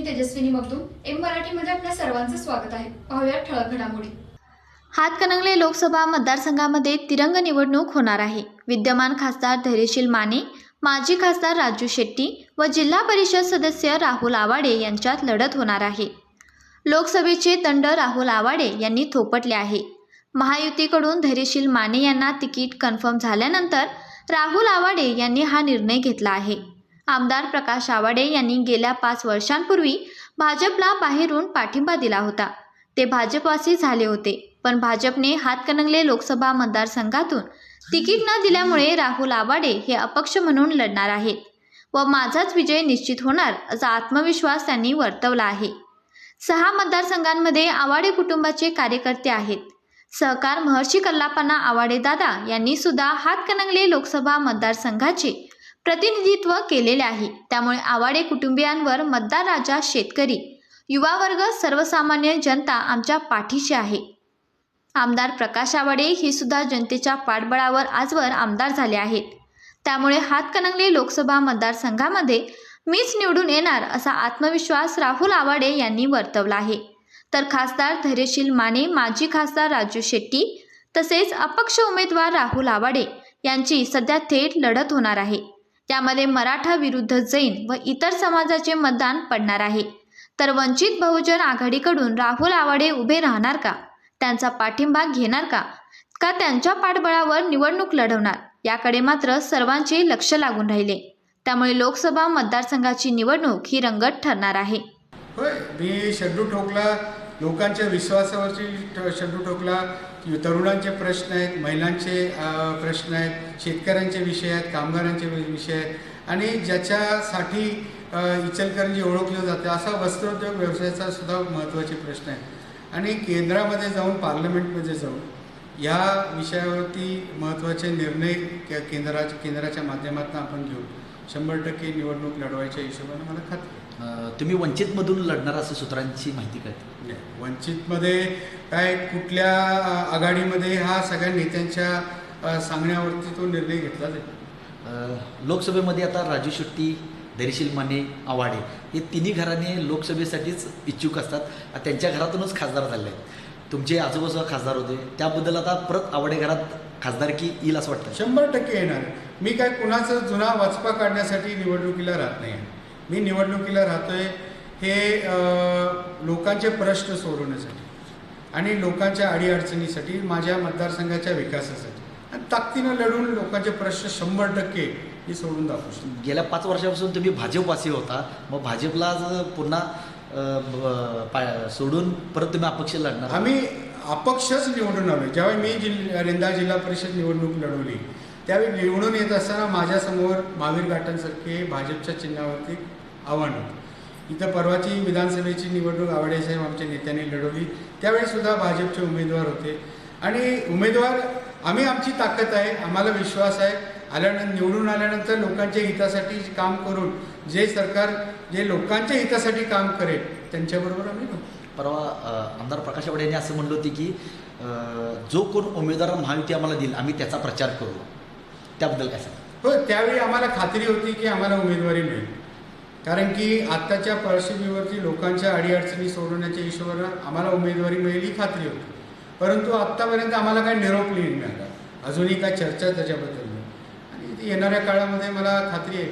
मी Tejaswini Magdum M मराठीमध्ये आपल्या सर्वांचं स्वागत आहे. पाहूया ठळक घडामोडी. हातकणंगले लोकसभा मतदारसंघामध्ये तिरंग निवडणूक होणार आहे. विद्यमान खासदार धैर्यशील माने माजी खासदार राजू शेट्टी व जिल्हा परिषद सदस्य राहुल आवाडे यांच्यात लढत होणार आहे. लोकसभेचे दंड राहुल आवाडे यांनी थोपटले आहे. महायुतीकडून धैर्यशील माने यांना तिकीट कन्फर्म झाल्यानंतर राहुल आवाडे यांनी हा निर्णय घेतला आहे. आमदार प्रकाश आवाडे यांनी गेल्या पाच वर्षांपूर्वी भाजपला बाहेरून पाठिंबा दिला होता. ते भाजपवासी झाले होते पण भाजपने हातकणंगले लोकसभा मतदारसंघातून तिकीट न दिल्यामुळे राहुल आवाडे हे अपक्ष म्हणून लढणार आहेत व माझाच विजय निश्चित होणार असा आत्मविश्वास त्यांनी वर्तवला आहे. सहा मतदारसंघांमध्ये आवाडे कुटुंबाचे कार्यकर्ते आहेत. सहकार महर्षी कल्लापना आवाडे दादा यांनी सुद्धा हातकणंगले लोकसभा मतदारसंघाचे प्रतिनिधित्व केलेले आहे. त्यामुळे आवाडे कुटुंबियांवर मतदार राजा शेतकरी. युवा वर्ग सर्वसामान्य जनता आमच्या पाठीशी आहे. आमदार प्रकाश आवाडे हे सुद्धा जनतेच्या पाठबळावर आजवर आमदार झाले आहेत. त्यामुळे हातकणंगले लोकसभा मतदारसंघामध्ये मीच निवडून येणार असा आत्मविश्वास राहुल आवाडे यांनी वर्तवला आहे. तर खासदार धैर्यशील माने माजी खासदार राजू शेट्टी तसेच अपक्ष उमेदवार राहुल आवाडे यांची सध्या थेट लढत होणार आहे. त्यामध्ये मराठा विरुद्ध जैन व इतर समाजाचे मतदान पडणार आहे. तर वंचित बहुजन आघाडीकडून राहुल आवाडे उभे राहणार का? त्यांचा पाठिंबा घेणार का? का त्यांच्या पाठबळावर निवडणूक लढवणार? याकडे मात्र सर्वांचे लक्ष लागून राहिले. त्यामुळे लोकसभा मतदारसंघाची निवडणूक ही रंगत ठरणार आहे. होय मी शड्डू ठोकला. लोकांच्या विश्वासावरची शंडू ठोकला तरुणांचे प्रश्न आहेत महिलांचे प्रश्न आहेत शेतकऱ्यांचे विषय आहेत कामगारांचे विषय आहेत. आणि ज्याच्यासाठी इचलकरंजी ओळखलं जातं असा वस्त्रोद्योग व्यवसायाचा सुद्धा महत्त्वाचे प्रश्न आहे आणि केंद्रामध्ये जाऊन पार्लमेंटमध्ये जाऊन या विषयावरती महत्त्वाचे निर्णय केंद्राच्या केंद्राच्या माध्यमातून आपण घेऊ. शंभर टक्के निवडणूक लढवायच्या हिशोबाने मला खात्री तुम्ही वंचितमधून लढणार असं सूत्रांची माहिती कळते वंचितमध्ये काय कुठल्या आघाडीमध्ये हा सगळ्या नेत्यांच्या सांगण्यावरती तो निर्णय घेतला जाईल. लोकसभेमध्ये आता राजू शेट्टी धैर्यशील माने आवाडे हे तिन्ही घराने लोकसभेसाठीच इच्छुक असतात. त्यांच्या घरातूनच खासदार झाले. आहेत तुमचे आजोबाजूला खासदार होते. त्याबद्दल आता परत आवाडे घरात खासदारकी येईल असं वाटतं? शंभर टक्के येणार. मी काय कुणाचं जुना वचपा काढण्यासाठी निवडणुकीला राहत नाही. मी निवडणुकीला राहतोय हे अ, लोकांचे प्रश्न सोडवण्यासाठी आणि लोकांच्या अडीअडचणीसाठी माझ्या मतदारसंघाच्या विकासासाठी. आणि ताकदीनं लढून लोकांचे प्रश्न शंभर टक्के मी सोडून दाखवू शकतो. गेल्या पाच वर्षापासून तुम्ही भाजपवासी होता. मग भाजपला आज पुन्हा सोडून परत तुम्ही अपक्ष लढणार आम्ही अपक्षच निवडून आलो ज्यावेळी मी जिल्हा रेंदा जिल्हा परिषद निवडणूक लढवली त्यावेळी निवडून येत असताना माझ्यासमोर महावीर घाटांसारखे भाजपच्या चिन्हावरती आव्हान होतं. इथं परवाची विधानसभेची निवडणूक आवाडे साहेब आमच्या नेत्यांनी लढवली. त्यावेळी सुद्धा भाजपचे उमेदवार होते. आणि उमेदवार आम्ही आमची ताकद आहे आम्हाला विश्वास आहे. आल्यानंतर निवडून आल्यानंतर लोकांच्या हितासाठी काम करून जे सरकार जे लोकांच्या हितासाठी काम करेल त्यांच्याबरोबर आम्ही. परवा आमदार प्रकाश आवाडे यांनी असं म्हणलं होतं की जो कोण उमेदवार महायुती आम्हाला देईल आम्ही त्याचा प्रचार करू. त्याबद्दल काय सांगा हो त्यावेळी आम्हाला खात्री होती की आम्हाला उमेदवारी मिळेल. कारण की आत्ताच्या पार्श्वभूमीवरती लोकांच्या अडीअडचणी सोडवण्याच्या हिशोबानं आम्हाला उमेदवारी मिळेल ही खात्री होती. परंतु आत्तापर्यंत आम्हाला काही निरोप नाही मिळाला. अजूनही काय चर्चा त्याच्याबद्दल. नाही आणि येणाऱ्या काळामध्ये मला खात्री आहे.